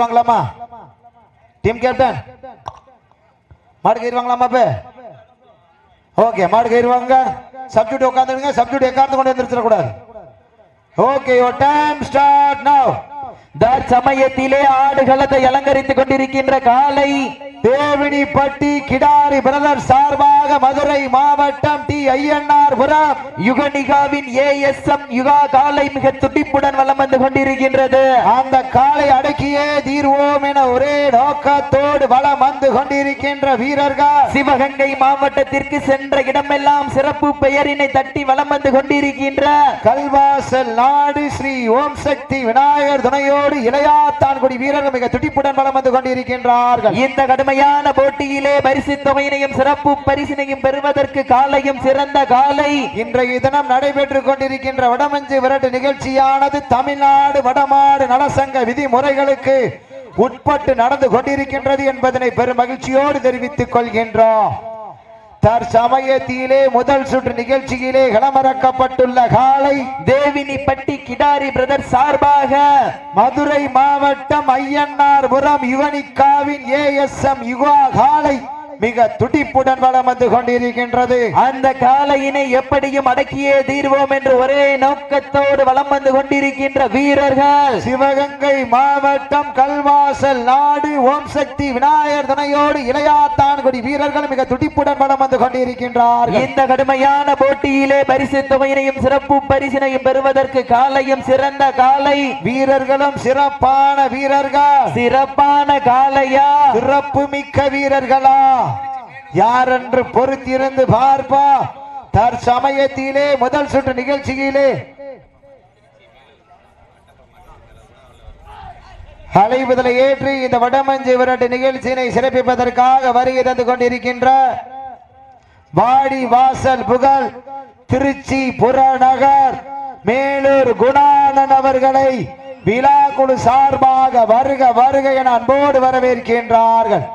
வாங்கலாமா team captain மாடு கயிறுவாங்களாமா வாங்கலாமா ஓகே மாடு கயிறுவாங்க. சப்ஜூட் உட்காந்துருங்க சப்ஜூட் எக்காந்து கொண்டு வந்துருக்கூடாது okay your time start now தற்சமயத்திலே ஆடுகளத்தை அலங்கரித்துக் கொண்டிருக்கின்ற காலை தேவினி பட்டி கிடாரி பிரதர் சார்பாக மதுரை மாவட்டம் டி ஐயன்னார் புரம் யுகனிகாவின் ஏஎஸ்எம் யுகா காலை மிக துடிப்புடன் வலம் வந்து கொண்டிருக்கின்றது. அந்த காலை அடக்கியே தீர்வோம் என ஒரே நோக்கத்தோடு வலம் வந்து கொண்டிருக்கின்ற வீரர்கள். சிவகங்கை மாவட்டத்திற்கு சென்ற இடமெல்லாம் சிறப்பு பெயரினை தட்டி வலம் வந்து கொண்டிருக்கின்ற கல்வாசல் நாடு ஸ்ரீ ஓம் சக்தி விநாயகர் துணையோடு இளையாத்தான்குடி வீரர்கள் மிக துடிப்புடன் வலம் வந்து கொண்டிருக்கின்றார்கள். இந்த கடுமையான போட்டியிலே பரிசு தொகையினையும் சிறப்பு பரிசினையும் பெறுவதற்கு காலையும் சிறந்த காலை. இன்றைய தினம் நடைபெற்றுக் கொண்டிருக்கின்ற வடமஞ்சு விரட்டு நிகழ்ச்சியானது தமிழ்நாடு வடமாடு நலசங்க விதிமுறைகளுக்கு உட்பட்டு நடந்து கொண்டிருக்கின்றது என்பதனை பெரும் மகிழ்ச்சியோடு தெரிவித்துக் கொள்கின்றோம். தற்சமயத்திலே முதல் சுற்று நிகழ்ச்சியிலே களமிறக்கப்பட்டுள்ள காலை தேவினி பட்டி கிடாரி பிரதர் சார்பாக மதுரை மாவட்டம் ஐயன்னார்புரம் யுவனிக்காவின் ஏஎஸ்எம் யுகா காலை மிக துடிப்புடன் வலம் வந்து கொண்டிருக்கின்றது. அந்த காலையினை எப்படியும் அடக்கியே தீர்வோம் என்று ஒரே நோக்கத்தோடு வலம் வந்து கொண்டிருக்கின்ற வீரர்கள். சிவகங்கை மாவட்டம் கல்வாசல் நாடு ஓம் சக்தி விநாயகர் துணையோடு இளையாத்தான்குடி வீரர்கள் மிக துடிப்புடன் வலம் வந்து கொண்டிருக்கின்றார்கள். இந்த கடுமையான போட்டியிலே பரிசு தொகையினையும் சிறப்பு பரிசினையும் பெறுவதற்கு காலையும் சிறந்த காலை வீரர்களும் சிறப்பான வீரர்கள். சிறப்பான காலையா சிறப்பு மிக்க வீரர்களா? யாரென்று பொறுத்திருந்து பார்ப்பா. தற்சமயத்திலே முதல் சுற்று நிகழ்ச்சியிலே. அலைவுதலை ஏற்றி இந்த வடமஞ்சு விரட்டு நிகழ்ச்சியினை சிறப்பிப்பதற்காக வருகை தந்து கொண்டிருக்கின்ற வாடி வாசல் புகழ் திருச்சி புறநகர் மேலூர் குணானன் அவர்களை விழா குழு சார்பாக வருக வருக என அன்போடு வரவேற்கின்றார்கள்.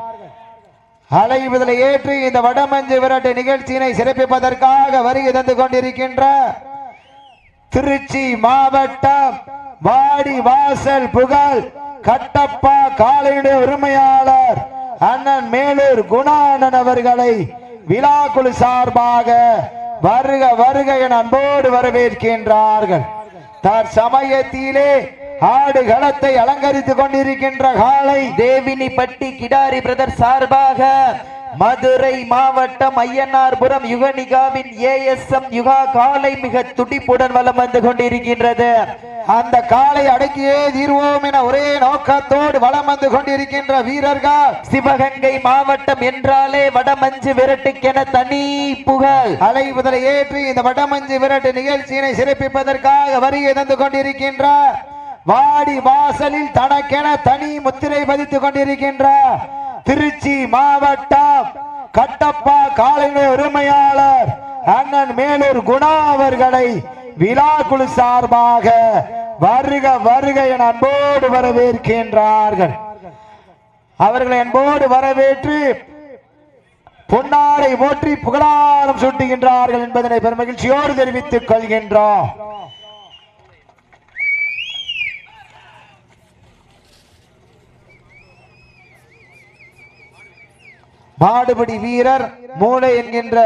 அலைவுதலை ஏற்றி இந்த வடமஞ்சு விரட்டு நிகழ்ச்சியினை சிறப்பிப்பதற்காக வருகை தந்து கொண்டிருக்கின்ற திருச்சி மாவட்டம் வாடி வாசல் புகழ் கட்டப்பா காலையுடைய உரிமையாளர் அண்ணன் மேலூர் குணானன் அவர்களை விழாக்குழு சார்பாக வருக வருக என அன்போடு வரவேற்கின்றார்கள். தற்சமயத்திலே ஆடு களத்தை அலங்கரித்துக் கொண்டிருக்கின்ற காலை தேவினி பட்டி கிடாரி பிரதர் சார்பாக மதுரை மாவட்டம் ஐயனார்புரம் யுகனிகாவின் ஏஎஸ்எம் யுகா காலை மிக துடிப்புடன் வலம் வந்து கொண்டிருக்கின்றது. அந்த காலை அடக்கியே தீர்வோம் என ஒரே நோக்கத்தோடு வளம் வந்து கொண்டிருக்கின்ற வீரர்கள் சிவகங்கை மாவட்டம் என்றாலே வடமஞ்சு விரட்டுக்கென தனி புகழ். அலைவுதலை ஏற்றி இந்த வடமஞ்சு விரட்டு நிகழ்ச்சியினை சிறப்பிப்பதற்காக வரி தந்து கொண்டிருக்கின்ற வாடி வாசலில் தனக்கென தனி முத்திரை பதித்துக் கொண்டிருக்கின்ற திருச்சி மாவட்டம் கட்டப்பா காலநிலை உரிமையாளர் அண்ணன் மேலூர் குணா அவர்களை விழா குழு சார்பாக வருக வருக என அன்போடு வரவேற்கின்றார்கள். அவர்களை அன்போடு வரவேற்று பொன்னாரை போற்றி புகழாரம் சூட்டுகின்றார்கள் என்பதனை பெருமகிழ்ச்சியோடு தெரிவித்துக் கொள்கின்றோம். மாடுபிடி வீரர் மூளை என்கின்ற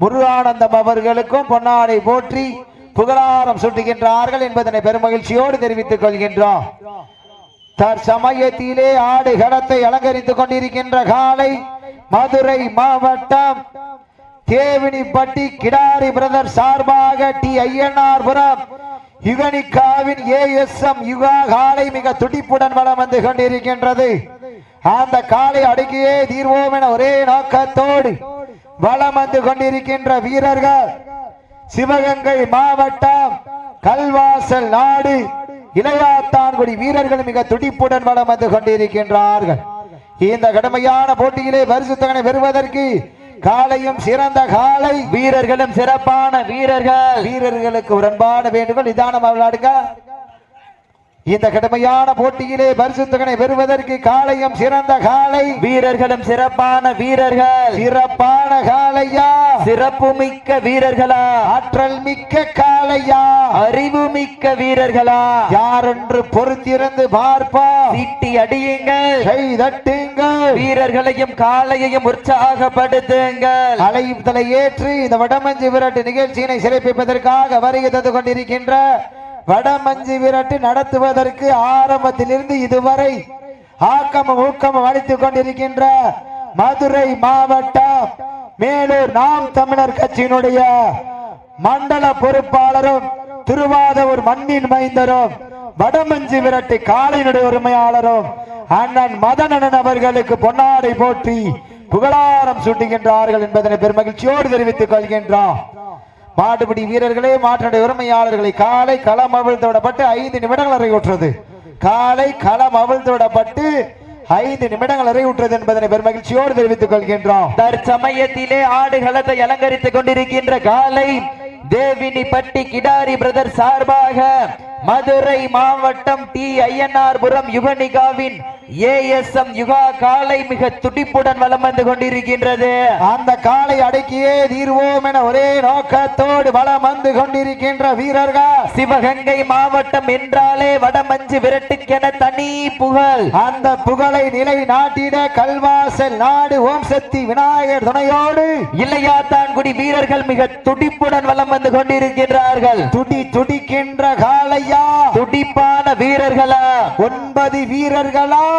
முருகானந்தம் அவர்களுக்கும் பொன்னாடை போற்றி புகழாரம் சுட்டுகின்றார்கள் என்பதனை பெருமகிழ்ச்சியோடு தெரிவித்துக் கொள்கின்றோம். தற்சமயத்திலே ஆடு கடத்தை அலங்கரித்துக் கொண்டிருக்கின்ற காலை மதுரை மாவட்டம் தேவினிப்பட்டி கிடாரி பிரதர் சார்பாக டி ஐயனார்புரம் யுகனிக்காவின் ஏஎஸ்எம் யுகா காலை மிக துடிப்புடன் வளம் வந்து கொண்டிருக்கின்றது. அந்த காலை அடுக்கியே தீர்வோம் என ஒரே நோக்கத்தோடு வளம் வந்து கொண்டிருக்கின்ற வீரர்கள். சிவகங்கை மாவட்டம் கல்வாசல் நாடு இளையாத்தான்குடி வீரர்கள் மிக துடிப்புடன் வளம் வந்து கொண்டிருக்கின்றார்கள். இந்த கடுமையான போட்டியிலே பரிசுத்தகனை பெறுவதற்கு காலையும் சிறந்த காலை வீரர்களும் சிறப்பான வீரர்கள். வீரர்களுக்கு உடன்பான வேண்டுகோள் நிதானம் விளையாடுங்க. இந்த கடுமையான போட்டியிலே பரிசுத்தகனை பெறுவதற்கு காளையும் சிறந்த காளை. வீரர்களும் சிறப்பான வீரர்கள். சிறப்பான காளையா? சிறப்பு மிக்க வீரர்களா? ஆற்றல் மிக்க காளையா? அறிவு மிக்க வீரர்களா? யாரென்று பொறுத்திருந்து பார்ப்பா. சீட்டி அடியுங்கள். கை தட்டுங்கள். வீரர்களையும் காளையையும் உற்சாகப்படுத்துங்கள். அலைத்தலை ஏற்று இந்த வடமஞ்சு விரட்டு நிகழ்ச்சியினை சிறப்பிப்பதற்காக வருகை தந்து கொண்டிருக்கின்ற வடமஞ்சு விரட்டு நடத்துவதற்கு ஆரம்பத்திலிருந்து இதுவரை ஆக்கமும் ஊக்கமும் அளித்துக் கொண்டிருக்கின்ற மதுரை மாவட்டம் மேலூர் நாம் தமிழர் கட்சியினுடைய மண்டல பொறுப்பாளரும் திருவாதூர் மண்ணின் மைந்தரும் வடமஞ்சு விரட்டு காலையினுடைய உரிமையாளரும் அண்ணன் மதனன் அவர்களுக்கு பொன்னாடை போற்றி புகழாரம் சூட்டுகின்றார்கள் என்பதனை பெருமகிழ்ச்சியோடு தெரிவித்துக் கொள்கின்றோம். மாட்டுப்பிடி வீரர்களே மாற்றடை உரிமையாளர்களை காலை களம் அவிழ்த்து விடப்பட்டு ஐந்து நிமிடங்கள் நிறைவுற்றது. காலை களம் அவிழ்த்து விடப்பட்டு ஐந்து நிமிடங்கள் நிறைவுற்றது என்பதனை பெருமகிழ்ச்சியோடு தெரிவித்துக் கொள்கின்றோம். தற்சமயத்திலே ஆடுகளத்தை அலங்கரித்துக் கொண்டிருக்கின்ற காலை தேவினிப்பட்டி கிடாரி பிரதர் சார்பாக மதுரை மாவட்டம் டி ஐயனார்புரம் யுகனிகாவின் ஏஎஸ்எம் யுகா காலை மிக துடிப்புடன் வலம் வந்து கொண்டிருக்கின்றது. அந்த காலை அடக்கியே தீர்வோம் என ஒரே நோக்கத்தோடு வலம் வந்து கொண்டிருக்கின்ற வீரர்கள். சிவகங்கை மாவட்டம் என்றாலே வடமஞ்சு விரட்டுக்கென தனி புகழ். அந்த புகழை நிலை நாட்டிட கல்வாசல் நாடு ஓம் சக்தி விநாயகர் துணையோடு. இல்லையாத்தான்குடி வீரர்கள் மிக துடிப்புடன் வலம் வந்து கொண்டிருக்கின்றார்கள். துடி துடிக்கின்ற காளையா? துடிப்பான வீரர்களா? ஒன்பது வீரர்களா?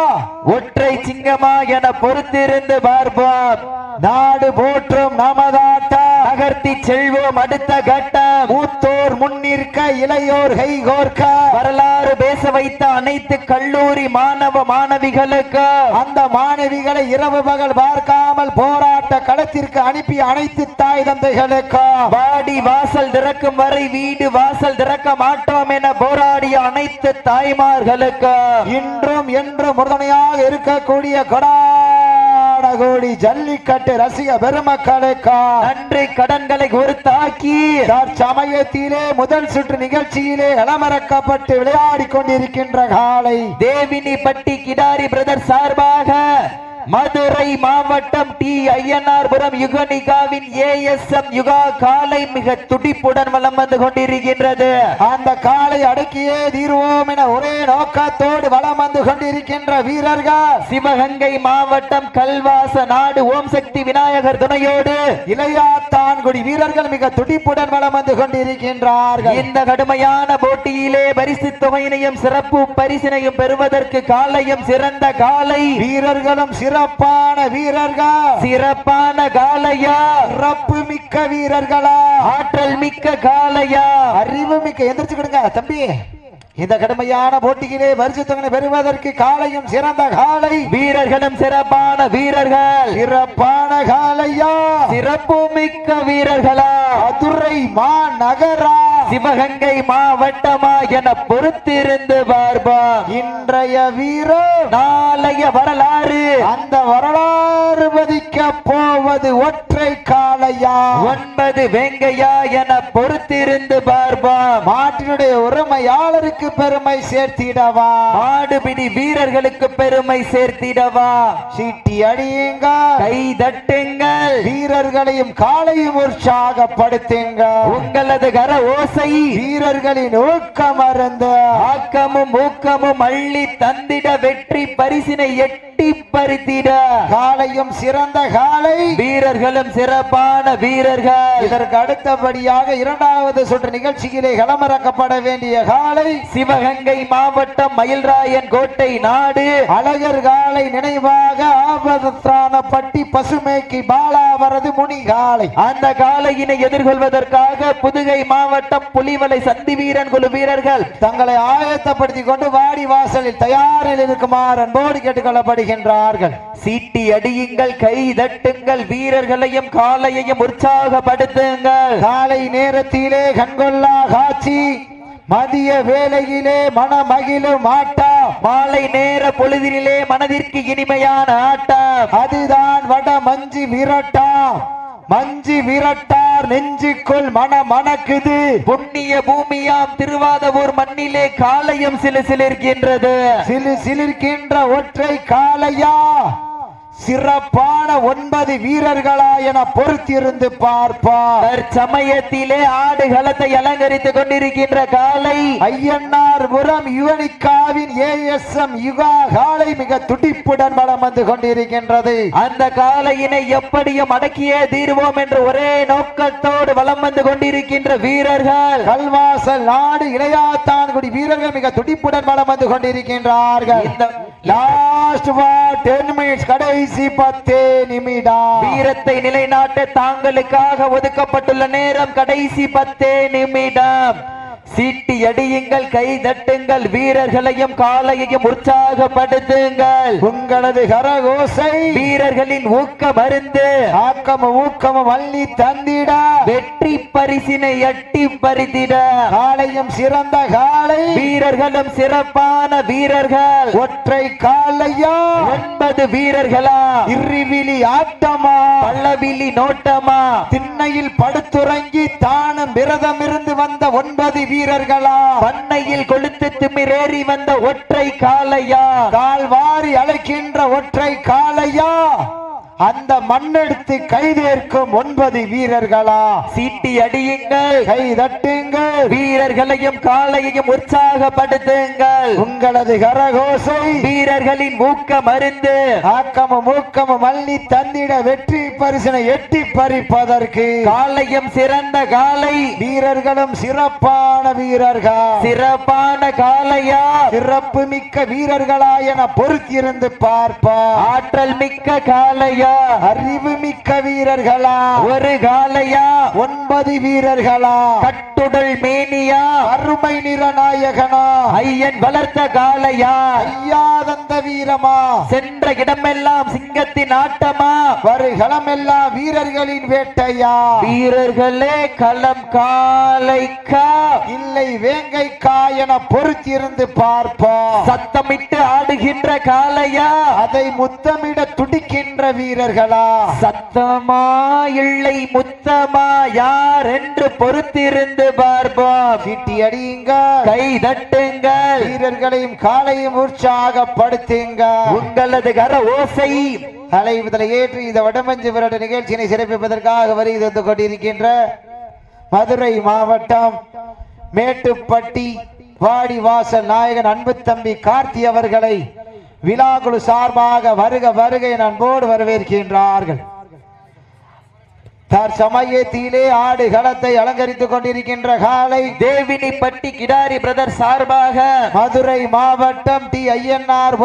ஒற்றை சிங்கமா என பொறுத்திருந்து பார்ப்போம். நாடு போற்றும் நமதாட்டா நகர்த்தி செல்வோம் அடுத்த கட்டம் மூத்தோர் முன்னிற்க இளையோர் கை கோர்க்க வரலாறு பேச வைத்த அனைத்து கல்லூரி மாணவ மாணவிகளுக்கு அந்த மாணவிகளை இரவு பகல் பார்க்காமல் போராட்ட களத்திற்கு அனுப்பி அனைத்து தாய் தந்தைகளுக்கு வாடி வாசல் திறக்கும் வரை வீடு வாசல் திறக்க மாட்டோம் என போராடிய அனைத்து தாய்மார்களுக்கு இன்றும் என்றும் உறுதுணையாக இருக்கக்கூடிய கொடாடகோடி ஜல்லிக்கட்டு ரசிக பெருமக்களுக்கு? நன்றி கடன்களை கொடுத்தாக்கி தற்சமயத்திலே முதல் சுற்று நிகழ்ச்சியிலே இளமறக்கப்பட்டு விளையாடி கொண்டிருக்கின்ற காலை. தேவினி பட்டி கிடாரி பிரதர் சார்பாக மதுரை மாவட்டம் டி. ஐயனார்புரம் யுகனிகாவின் ஏஎஸ்எம் யுகா காலை மிக துடிப்புடன் வலம் வந்து கொண்டிருக்கின்றது. அந்த காலை அடக்கியே தீர்வோம் என ஒரே நோக்கத்தோடு வலம் வந்து கொண்டிருக்கின்ற வீரர்கள். சிவகங்கை மாவட்டம் கல்வாச நாடு ஓம் சக்தி விநாயகர் துணையோடு இளையாத்தான்குடி வீரர்கள் மிக துடிப்புடன் வலம் வந்து கொண்டிருக்கின்றார்கள். இந்த கடுமையான போட்டியிலே பரிசு தொகையினையும் சிறப்பு பரிசினையும் பெறுவதற்கு காலையும் சிறந்த காலை வீரர்களும் சிறப்பான வீரர்கள். சிறப்பான காலையா சிறப்பு மிக்க வீரர்களா. ஆற்றல் மிக்க காலையா அறிவு மிக்க எந்திரிச்சு கொடுங்க தம்பி. இந்த கடுமையான போட்டியிலே பரிசுத்தங்களை பெறுவதற்கு காலையும் சிறந்த காலை வீரர்களும் சிறப்பான வீரர்கள். சிறப்பான காலையா சிறப்பு மிக்க வீரர்களா. மதுரை மாநகரா. சிவகங்கை மாவட்டமா என பொறுத்திருந்து பார்பா இன்றைய வீரோ நாளைய வரலாறு. அந்த வரலாறு மதிக்க போவது ஒற்றை காளையா? ஒன்பது வெங்கையா என பொறுத்திருந்து பார்பா மாட்டினுடைய உரிமையாளருக்கு பெருமை சேர்த்திடவா? மாடுபிடி வீரர்களுக்கு பெருமை சேர்த்திடவா? சீட்டி அடியுங்க. கை தட்டுங்கள். வீரர்களையும் காலையும் உற்சாகப்படுத்துங்க உங்களது கர ஓசை வீரர்களின் ஊக்கம் அருந்து ஆக்கமும் ஊக்கமும் அள்ளி தந்திட வெற்றி பரிசினை எட்டி பறித்திட காலையும் சிறந்த காலை. வீரர்களும் சிறப்பான வீரர்கள். இதற்கு அடுத்தபடியாக இரண்டாவது சுற்று நிகழ்ச்சியிலே களமிறக்கப்பட வேண்டிய காலை. சிவகங்கை மாவட்டம் மயில்ராயன் கோட்டை நாடு. அழகர் காலை நினைவாக ஆபத்தான பட்டி பசுமைக்கு பாலாவரது முனி காலை. அந்த காலையினை எதிர்கொள்வதற்காக புதுகை மாவட்டம் புலிவலை சந்தி வீரன் குழு வீரர்கள். தங்களை ஆயத்தப்படுத்திக் கொண்டு வாடி வாசலில் தயாரில் இருக்குமாறு அன்போடு கேட்டுக்கொள்ளப்படுகின்றார்கள் சீட்டி அடியுங்கள் கை தட்டுங்கள் வீரர்களையும் காலையையும் உற்சாகப்படுத்துங்கள். காலை நேரத்திலே கண்கொள்ளா காட்சி மதிய வேளையிலே மனமகிழும் ஆட்டா மாலை நேர பொழுதினிலே மனதிற்கு இனிமையான ஆட்டம். அதுதான் வட மஞ்சு விரட்டா. மஞ்சு விரட்டார் நெஞ்சுக்குள் மன மணக்குது புண்ணிய பூமியாம் திருவாதவூர் மண்ணிலே காலையும் சிலு சிலிர்கின்றது சிலு சிலிர்கின்ற ஒற்றை காளையா? சிறப்பான ஒன்பது வீரர்களா என பொறுத்திருந்து பார்ப்பார். தற்சமயத்திலே ஆடுகளத்தை அலங்கரித்துக் கொண்டிருக்கின்ற காலை ஐயன்னார் புரம் யுவனிக்காவின் ஏஎஸ்எம் யுகா காலை மிக துடிப்புடன் வலம் வந்து கொண்டிருக்கின்றது. அந்த காலையினை எப்படியும் அடக்கியே தீர்வோம் என்று ஒரே நோக்கத்தோடு வலம் வந்து கொண்டிருக்கின்ற வீரர்கள். கல்வாசல் நாடு இளையாத்தான்குடி வீரர்கள் மிக துடிப்புடன் வலம் வந்து கொண்டிருக்கின்றார்கள். இந்த லாஸ்ட் டென் மினிட்ஸ் கடைசி பத்தே நிமிடம். வீரத்தை நிலைநாட்ட தாங்களுக்காக ஒதுக்கப்பட்டுள்ள நேரம் கடைசி பத்தே நிமிடம். சீட்டி அடியுங்கள் கை தட்டுங்கள் வீரர்களையும் காலையையும் உற்சாகப்படுத்துங்கள். உங்களது கரகோசை வீரர்களின் ஊக்கம் அருந்து ஆக்கமும் ஊக்கமும் அள்ளி தந்திட. வெற்றி பரிசினை எட்டி பறித்திட. காலையும் சிறந்த காலை வீரர்களும் சிறப்பான வீரர்கள். ஒற்றை காலையா ஒன்பது வீரர்களா? இருவிழி ஆட்டமா? பள்ளவிழி நோட்டமா? திண்ணையில் படுத்துறங்கி தானும் விரதம் இருந்து வந்த ஒன்பது வீரர்களா? பண்ணையில் கொளுத்து திமிரேறி வந்த ஒற்றை காளையா? கால் வாரி அழைக்கின்ற ஒற்றை காளையா? அந்த மண்ணெடுத்து கைதேர்க்கும் ஒன்பது வீரர்களா? சீட்டி அடியுங்கள். கை தட்டுங்கள். வீரர்களையும் காளையையும் உற்சாகப்படுத்துங்கள். உங்களது கரகோசை. வீரர்களின் ஊக்கம் அருந்து ஆக்கமும் ஊக்கமும் அள்ளி தந்திட வெற்றி பரிசனை எட்டி பறிப்பதற்கு. காளையும் சிறந்த காளை. வீரர்களும் சிறப்பான வீரர்கள். சிறப்பான காளையா? சிறப்பு மிக்க வீரர்களா என பொறுத்திருந்து பார்ப்பார் ஆற்றல் மிக்க காளையா? அறிவு மிக்க வீரர்களா? ஒரு காளையா? ஒன்பது வீரர்களா? கட்டுடல் மேனியா? அருமை நிறநாயகனா ஐயன் வளர்த்த காளையா? ஐயாதந்த வீரமா? சென்ற இடமெல்லாம் சிங்கத்தின் ஆட்டமா? வருகளமெல்லாம் வீரர்களின் வேட்டையா? வீரர்களே களம் காலைக்கா? இல்லை வேங்கைக்கா என பொறுத்திருந்து பார்ப்போம். சத்தமிட்டு ஆடுகின்ற காளையா? அதை முத்தமிட துடிக்கின்ற வீரர்களா? சத்தமா இல்லை முத்தமா? யார் என்று பொறுத்திருந்து பார்ப்போம். சீட்டி அடியுங்க கை தட்டுங்கள். வீரர்களையும் காலையும் உற்சாகப்படுத்துங்க உங்களது கர ஓசை. அலைவதில் ஏற்று இந்த வடமஞ்சு விரட்டு நிகழ்ச்சியினை சிறப்பிப்பதற்காக வருகை தந்து கொண்டிருக்கின்ற மதுரை மாவட்டம் மேட்டுப்பட்டி வாடிவாசல் நாயகன் அன்பு தம்பி கார்த்தி அவர்களை விழாக்குழு சார்பாக வருக வருக அன்போடு வரவேற்கின்றார்கள். தற்சமயத்திலே ஆடு களத்தை அலங்கரித்துக் கொண்டிருக்கின்ற காலை தேவினி பட்டி கிடாரி பிரதர் சார்பாக மதுரை மாவட்டம் டி ஐயன்னார்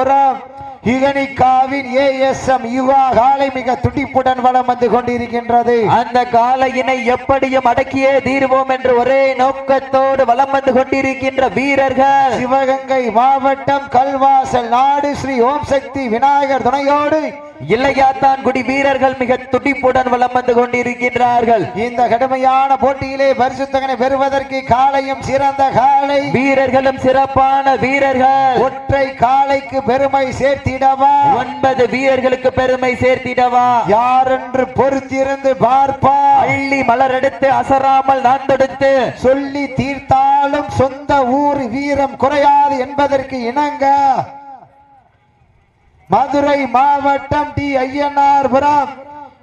யுகனிகாவின் ஏஎஸ்எம் யுவா காலை மிக துடிப்புடன் வலம் வந்து கொண்டிருக்கின்றது. அந்த காலையினை எப்படியும் அடக்கியே தீர்வோம் என்று ஒரே நோக்கத்தோடு வலம் வந்து கொண்டிருக்கின்ற வீரர்கள். சிவகங்கை மாவட்டம் கல்வாசல் நாடு ஸ்ரீ ஓம் சக்தி விநாயகர் துணையோடு இல்லையாத்தான்குடி வீரர்கள் மிக துடிப்புடன் வலம் வந்து கொண்டிருக்கின்றார்கள். இந்த கடுமையான போட்டியிலே பரிசுத்தகனை பெறுவதற்கு காலையும் சிறந்த காலை. வீரர்களும் சிறப்பான வீரர்கள். ஒற்றை காலைக்கு பெருமை சேர்த்திடவா? ஒன்பது வீரர்களுக்கு பெருமை சேர்த்திடவா? யாரென்று பொறுத்திருந்து பார்ப்பா? அள்ளி மலரெடுத்து அசராமல் நான் தொடுத்து. சொல்லி தீர்த்தாலும் சொந்த ஊர் வீரம் குறையாது என்பதற்கு இணங்க. மதுரை மாவட்டம் டி ஐயனார்புரம்.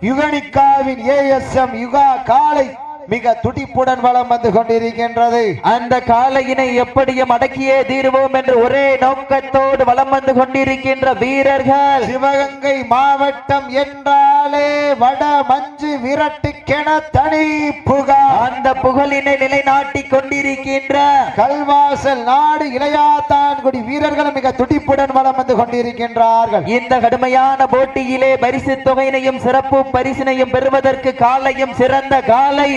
யுகனிகாவின் ஏஎஸ்எம் யுகா காலை மிக துடிப்புடன் வலம் வந்து கொண்டிருக்கின்றது. அந்த காலையினை எப்படியும் அடக்கியே தீர்வோம் என்று ஒரே நோக்கத்தோடு வலம் வந்து கொண்டிருக்கின்ற வீரர்கள். சிவகங்கை மாவட்டம் என்றாலே வட மஞ்சு விரட்டுக்கென தனி புகார் அந்த புகழினை நிலைநாட்டி கொண்டிருக்கின்ற கல்வாசல் நாடு இளையாத்தான்குடி வீரர்களும் மிக துடிப்புடன் வலம் வந்து கொண்டிருக்கின்றார்கள். இந்த கடுமையான போட்டியிலே பரிசு தொகையினையும் சிறப்பு பரிசினையும் பெறுவதற்கு காலையும் சிறந்த காலை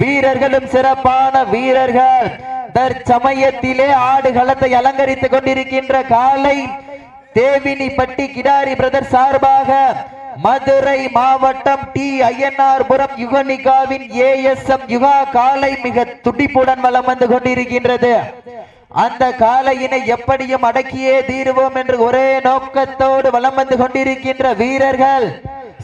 வீரர்களும் சிறப்பான வீரர்கள். தற்சமயத்திலே ஆடுகளத்தை அலங்கரித்துக் கொண்டிருக்கின்ற காலை தேவினி பட்டி கிடாரி பிரதர் சார்பாக மதுரை மாவட்டம் டி ஐயனார்புரம் யுகனிகாவின் ஏஎஸ்எம் யுகா காலை மிக துடிப்புடன் வலம் வந்து கொண்டிருக்கின்றது. அந்த காலையினை எப்படியும் அடக்கியே தீருவோம் என்று ஒரே நோக்கத்தோடு வலம் வந்து கொண்டிருக்கின்ற வீரர்கள்.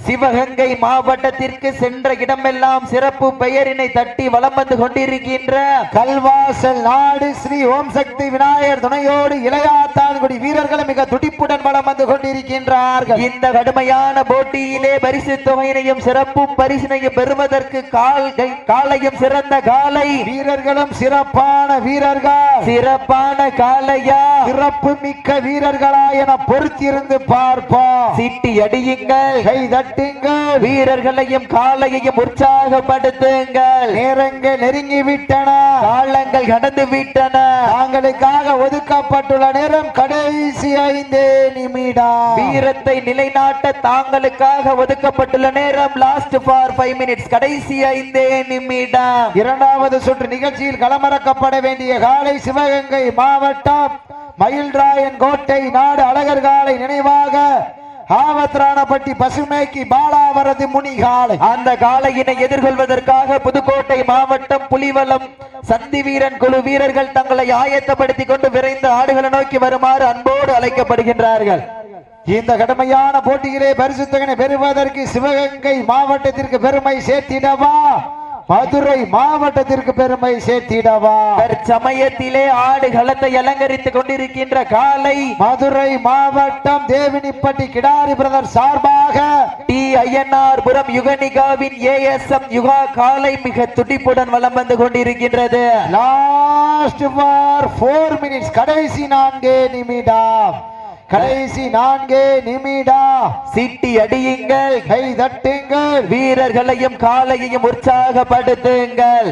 சிவகங்கை மாவட்டத்திற்கு சென்ற இடமெல்லாம் சிறப்பு பெயரினை தட்டி வலம் வந்து கொண்டிருக்கின்ற கல்வாசல் நாடு ஸ்ரீ ஓம் சக்தி விநாயகர் துணையோடு இளையாத்தான்குடி வீரர்களும் மிக துடிப்புடன் வலம் வந்து கொண்டிருக்கின்றார்கள். இந்த கடுமையான போட்டியிலே பரிசு தொகையினையும் சிறப்பு பரிசினையும் பெறுவதற்கு கால் காலையும் சிறந்த காலை. வீரர்களும் சிறப்பான வீரர்கள். சிறப்பான காலையா? சிறப்பு மிக்க வீரர்களா என பொறுத்திருந்து பார்ப்போம். சீட்டி அடியுங்கள். கை தட்டுங்கள் வீரர்களையும் காலையையும் உற்சாகப்படுத்துங்கள். நேரங்கள் நெருங்கி விட்டன காலங்கள் கடந்து விட்டன தாங்களுக்காக ஒதுக்கப்பட்டுள்ள நேரம் கடைசி ஐந்து நிமிடம். வீரத்தை நிலைநாட்ட தாங்களுக்காக ஒதுக்கப்பட்டுள்ள நேரம் லாஸ்ட் ஃபார் ஃபைவ் மினிட்ஸ் கடைசி ஐந்தே நிமிடம். இரண்டாவது சுற்று நிகழ்ச்சியில் களமிறக்கப்பட வேண்டிய காலை சிவகங்கை மாவட்டம் மயில்ராயன் கோட்டை நாடு அழகர் காலை நினைவாக ஆவத்ரானப்பட்டி பசுமைக்கு பாலாவரது முனி காலை அந்த காளையினை எதிர்கொள்வதற்காக புதுக்கோட்டை மாவட்டம் புலிவலம் சந்தி வீரன் குழு வீரர்கள் தங்களை ஆயத்தப்படுத்திக் கொண்டு விரைந்து ஆடுகளை நோக்கி வருமாறு அன்போடு அழைக்கப்படுகின்றார்கள். இந்த கடுமையான போட்டியிலே பரிசு தொகையை பெறுவதற்கு சிவகங்கை மாவட்டத்திற்கு பெருமை சேர்த்திடவா? மதுரை மாவட்டத்திற்கு பெருமை சேர்த்திடவா? தற்சமயத்திலே ஆடு களத்தை அலங்கரித்துக் கொண்டிருக்கின்ற காலை மதுரை மாவட்டம் தேவினிப்பட்டி கிடாரி பிரதர் சார்பாக டி ஐஎன்ஆர் புரம் யுகனிகாவின் ஏஎஸ்எம் யுகா காலை மிக துடிப்புடன் வலம் வந்து கொண்டிருக்கின்றது. லாஸ்ட் ஃபார் ஃபோர் மினிட்ஸ் கடைசி நான்கே நிமிடம். கடைசி நான்கே நிமிடா. சிட்டி அடியுங்கள் கை தட்டுங்கள் வீரர்களையும் காலையையும் உற்சாகப்படுத்துங்கள்.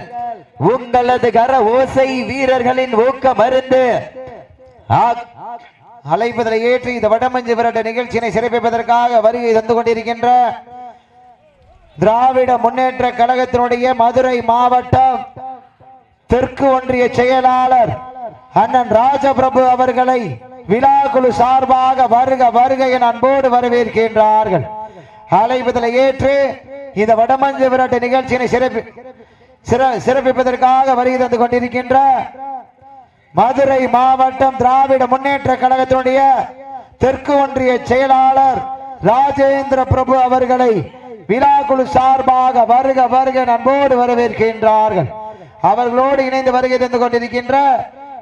உங்களது கர ஓசை வீரர்களின் ஊக்க மருந்து. ஆ- அழைப்பதை ஏற்றி இந்த வடமஞ்சு விரட்ட நிகழ்ச்சியினை சிறப்பிப்பதற்காக வருகை தந்து கொண்டிருக்கின்ற திராவிட முன்னேற்ற கழகத்தினுடைய மதுரை மாவட்டம் தெற்கு ஒன்றிய செயலாளர் அண்ணன் ராஜபிரபு அவர்களை விழாக்குழு சார்பாக வருக வருக என அன்போடு வரவேற்கின்றார்கள். அழைப்பதில் ஏற்று இந்த வடமஞ்சு விரட்டு நிகழ்ச்சியினை சிறப்பி சிற- சிறப்பிப்பதற்காக வருகை தந்து கொண்டிருக்கின்ற மதுரை மாவட்டம் திராவிட முன்னேற்ற கழகத்தினுடைய தெற்கு ஒன்றிய செயலாளர் ராஜேந்திர பிரபு அவர்களை விழாக்குழு சார்பாக வருக வருக அன்போடு வரவேற்கின்றார்கள். அவர்களோடு இணைந்து வருகை தந்து கொண்டிருக்கின்ற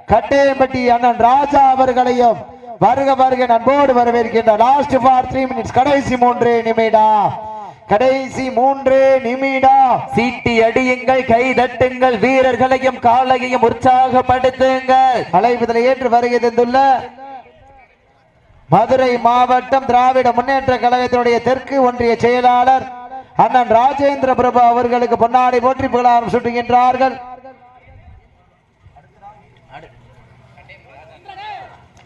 கட்டேம்பட்டி அண்ணன் ராஜா அவர்களையும் வருக வருக நண்போடு வரவேற்கின்ற லாஸ்ட் ஃபார் த்ரீ மினிட்ஸ் கடைசி மூன்று நிமிடம் கடைசி மூன்று நிமிடம் சீட்டி அடியுங்கள் கை தட்டுங்கள் வீரர்களையும் காலையையும் உற்சாகப்படுத்துங்கள். அலைவதில் ஏற்று வருகை தந்துள்ள மதுரை மாவட்டம் திராவிட முன்னேற்ற கழகத்தினுடைய தெற்கு ஒன்றிய செயலாளர் அண்ணன் ராஜேந்திர பிரபு அவர்களுக்கு பொன்னாடி போற்றி புகழாரம் சுட்டுகின்றார்கள்.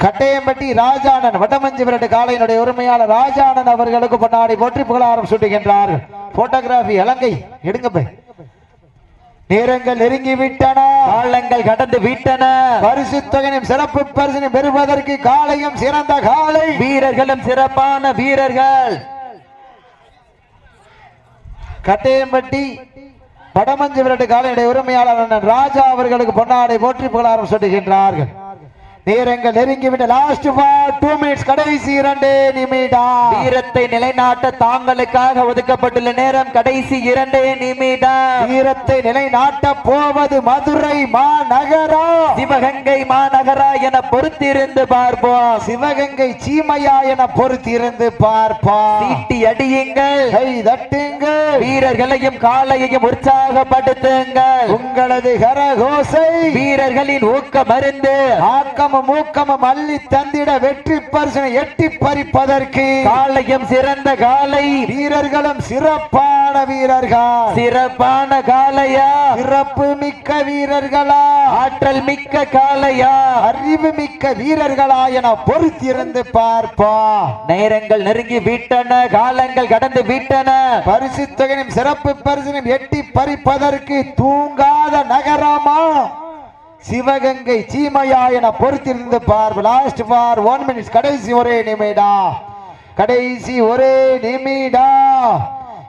கட்டையம்பட்டி ராஜானன் வட்டமஞ்சி விரட்டு காலையினுடைய உரிமையாளர் ராஜானன் அவர்களுக்கு பொன்னாடை போற்றி புகழாரம் சுட்டுகின்றார்கள் போட்டோகிராஃபி இலங்கை. எடுங்க போய். நேரங்கள் நெருங்கி விட்டன காலங்கள் கடந்து விட்டன. பரிசு தொகையும் சிறப்பு பரிசினை பெறுவதற்கு காலையும் சிறந்த காலை வீரர்களும் சிறப்பான வீரர்கள். கட்டையம்பட்டி வடமஞ்சு விரட்டு காலையுடைய உரிமையாளர் ராஜா அவர்களுக்கு பொன்னாடை போற்றி புகழாரம் சுட்டுகின்றார்கள். நேரங்கள் நெருங்கிவிட்ட லாஸ்ட் டூ மினிட்ஸ் கடைசி இரண்டு நிமிடம். வீரத்தை நிலைநாட்ட தாங்களுக்காக ஒதுக்கப்பட்டுள்ள நேரம் கடைசி இரண்டே நிமிடம். வீரத்தை நிலைநாட்ட போவது மதுரை மாநகரா சிவகங்கை மாநகரா என பொறுத்திருந்து பார்ப்போம். சிவகங்கை சீமையா என பொறுத்திருந்து பார்ப்போம். சீட்டி அடியுங்கள். கை தட்டுங்கள். வீரர்களையும் காலையையும் உற்சாகப்படுத்துங்கள். உங்களது கரகோசை. வீரர்களின் ஊக்க மருந்து. ஆக்கமும் ஊக்கமும் அள்ளி தந்திட வெற்றி பரிசனை எட்டி பறிப்பதற்கு காலையும் சிறந்த காலை வீரர்களும் சிறப்பான வீரர்கள். சிறப்பான காலையா சிறப்பு மிக்க வீரர்களா? ஆற்றல் மிக்க காலையா அறிவு மிக்க வீரர்களா என பொறுத்திருந்து பார்ப்போம். நேரங்கள் நெருங்கி விட்டன காலங்கள் கடந்து விட்டன. பரிசு தொகையும் சிறப்பு பரிசினும் எட்டி பறிப்பதற்கு தூங்காத நகரமா? சிவகங்கை சீமையா என பொறுத்திருந்து பார்ப்ப லாஸ்ட் ஃபார் ஒன் மினிட்ஸ் கடைசி ஒரே நிமிடா. கடைசி ஒரே நிமிடா.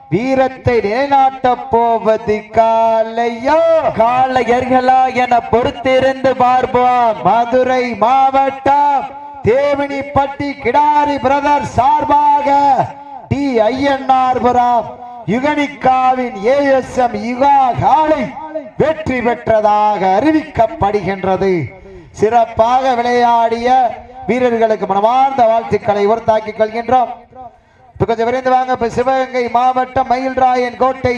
வீரத்தை நிலைநாட்ட போவது காலையோ? காளையர்களா என பொறுத்திருந்து பார்ப்போம். மதுரை மாவட்டம் தேவினிப்பட்டி கிடாரி பிரதர் சார்பாக டி ஐயன்னார்புரம் யுகனிக்காவின் ஏஎஸ்எம் யுகா காலை. வெற்றி பெற்றதாக அறிவிக்கப்படுகின்றது. சிறப்பாக விளையாடிய வீரர்களுக்கு மனமார்ந்த வாழ்த்துக்களை உறுத்தாக்கிக் கொள்கின்றோம். கொஞ்சம் விரைந்து வாங்க. இப்ப சிவகங்கை மாவட்டம் மயில்ராயன் கோட்டை